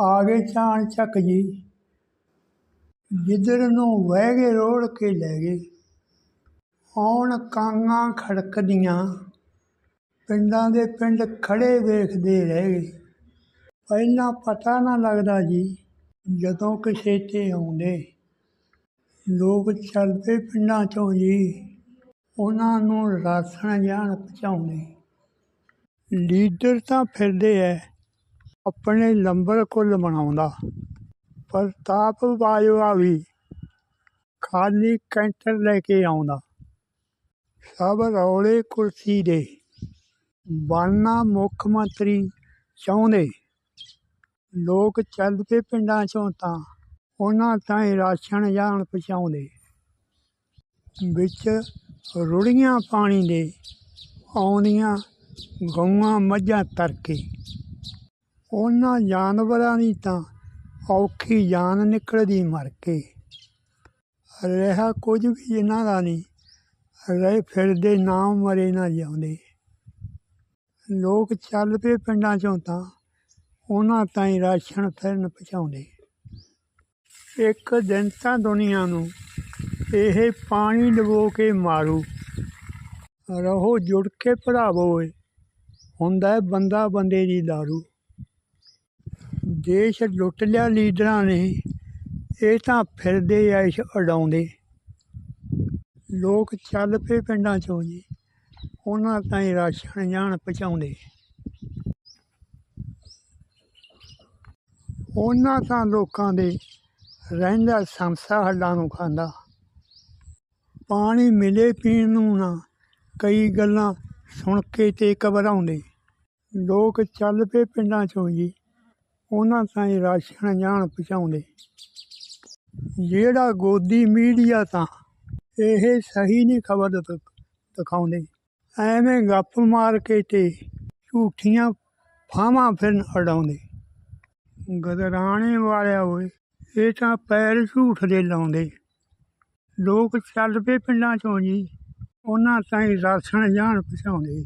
ਆ ਗਏ ਚਾਣ ਚੱਕ ਜੀ। ਜਿੱਧਰ ਨੂੰ ਵਹਿ ਗਏ ਰੋੜ ਕੇ ਲੈ ਗਏ। ਆਉਣ ਕਾਂਗਾਂ ਖੜਕਦੀਆਂ। ਪਿੰਡਾਂ ਦੇ ਪਿੰਡ ਖੜੇ ਵੇਖਦੇ ਰਹਿ ਗਏ। ਪਹਿਲਾਂ ਪਤਾ ਨਾ ਲੱਗਦਾ ਜੀ, ਜਦੋਂ ਕਿਸੇ ਤੇ ਆਉਂਦੇ। ਲੋਕ ਚੱਲਦੇ ਪਿੰਡਾਂ ਚੋਂ ਜੀ। ਉਹਨਾਂ ਨੂੰ ਰਾਸਣ ਜਾਣ ਪਹੁੰਚਾਉਂਦੇ। ਲੀਡਰ ਤਾਂ ਫਿਰਦੇ ਐ। ਆਪਣੇ ਲੰਬਰ ਕੁੱਲ ਬਣਾਉਂਦਾ ਪ੍ਰਤਾਪ ਬਾਜਵਾ ਵੀ ਖਾਲੀ ਕੈਂਟਰ ਲੈ ਕੇ ਆਉਂਦਾ। ਸਭ ਰੌਲੇ ਕੁਰਸੀ ਦੇ ਬਣਨਾ ਮੁੱਖ ਮੰਤਰੀ ਚਾਹੁੰਦੇ। ਲੋਕ ਚੱਲ ਪਏ ਪਿੰਡਾਂ ਚੋਂ ਤਾਂ ਉਹਨਾਂ ਤਾਈਂ ਰਾਸ਼ਨ ਜਾਣ ਪਹੁੰਚਾਉਂਦੇ। ਵਿੱਚ ਰੁੜੀਆਂ ਪਾਣੀ ਦੇ ਆਉਂਦੀਆਂ ਗਊਆਂ ਮੱਝਾਂ ਤਰ ਕੇ ਉਹਨਾਂ ਜਾਨਵਰਾਂ ਦੀ ਤਾਂ ਔਖੀ ਜਾਨ ਨਿਕਲਦੀ ਮਰ ਕੇ। ਰਿਹਾ ਕੁਝ ਵੀ ਇਹਨਾਂ ਦਾ ਨਹੀਂ, ਰਹੇ ਫਿਰਦੇ ਨਾ ਮਰੇ ਨਾ ਜਿਉਂਦੇ। ਲੋਕ ਚੱਲ ਪਏ ਪਿੰਡਾਂ ਚੋਂ ਤਾਂ ਉਹਨਾਂ ਤਾਈਂ ਰਾਸ਼ਨ ਫਿਰਨ ਪਹੁੰਚਾਉਂਦੇ। ਇੱਕ ਦਿਨ ਤਾਂ ਦੁਨੀਆ ਨੂੰ ਇਹ ਪਾਣੀ ਡਬੋ ਕੇ ਮਾਰੂ। ਰਹੋ ਜੁੜ ਕੇ ਭਰਾਵੋ ਏ ਹੁੰਦਾ ਬੰਦਾ ਬੰਦੇ ਦੀ ਦਾਰੂ। ਦੇਸ਼ ਲੁੱਟ ਲਿਆ ਲੀਡਰਾਂ ਨੇ ਇਹ ਤਾਂ ਫਿਰਦੇ ਐਸ਼ ਉਡਾਉਂਦੇ। ਲੋਕ ਚੱਲ ਪਏ ਪਿੰਡਾਂ ਚੋਂ ਜੀ, ਉਹਨਾਂ ਤਾਈਂ ਰਾਸ਼ਨ ਜਾਣ ਪਹੁੰਚਾਉਂਦੇ। ਉਹਨਾਂ ਤਾਂ ਲੋਕਾਂ ਦੇ ਰਹਿੰਦਾ ਸੰਸਾ ਹੱਡਾਂ ਨੂੰ ਖਾਂਦਾ। ਪਾਣੀ ਮਿਲੇ ਪੀਣ ਨੂੰ ਨਾ ਕਈ ਗੱਲਾਂ ਸੁਣ ਕੇ ਤੇ ਘਬਰਾਉਂਦੇ। ਲੋਕ ਚੱਲ ਪਏ ਪਿੰਡਾਂ ਚੋਂ ਜੀ ਉਹਨਾਂ ਤਾਈਂ ਰਾਸ਼ਨ ਜਾਣ ਪਹੁੰਚਾਉਂਦੇ। ਜਿਹੜਾ ਗੋਦੀ ਮੀਡੀਆ ਤਾਂ ਇਹ ਸਹੀ ਨਹੀਂ ਖਬਰ ਦਿਖਾਉਂਦੇ। ਐਵੇਂ ਗੱਪ ਮਾਰ ਕੇ ਤੇ ਝੂਠੀਆਂ ਫਾਵਾਂ ਫਿਰਨ ਅਡਾਉਂਦੇ ਗਦਰਾਣੇ ਵਾਲਿਆ ਹੋਏ ਇਹ ਤਾਂ ਪੈਰ ਝੂਠ ਦੇ ਲਾਉਂਦੇ। ਲੋਕ ਚੱਲ ਪਏ ਪਿੰਡਾਂ ਚੋਂ ਜੀ, ਉਹਨਾਂ ਤਾਈਂ ਰਾਸ਼ਨ ਜਾਣ ਪਹੁੰਚਾਉਂਦੇ।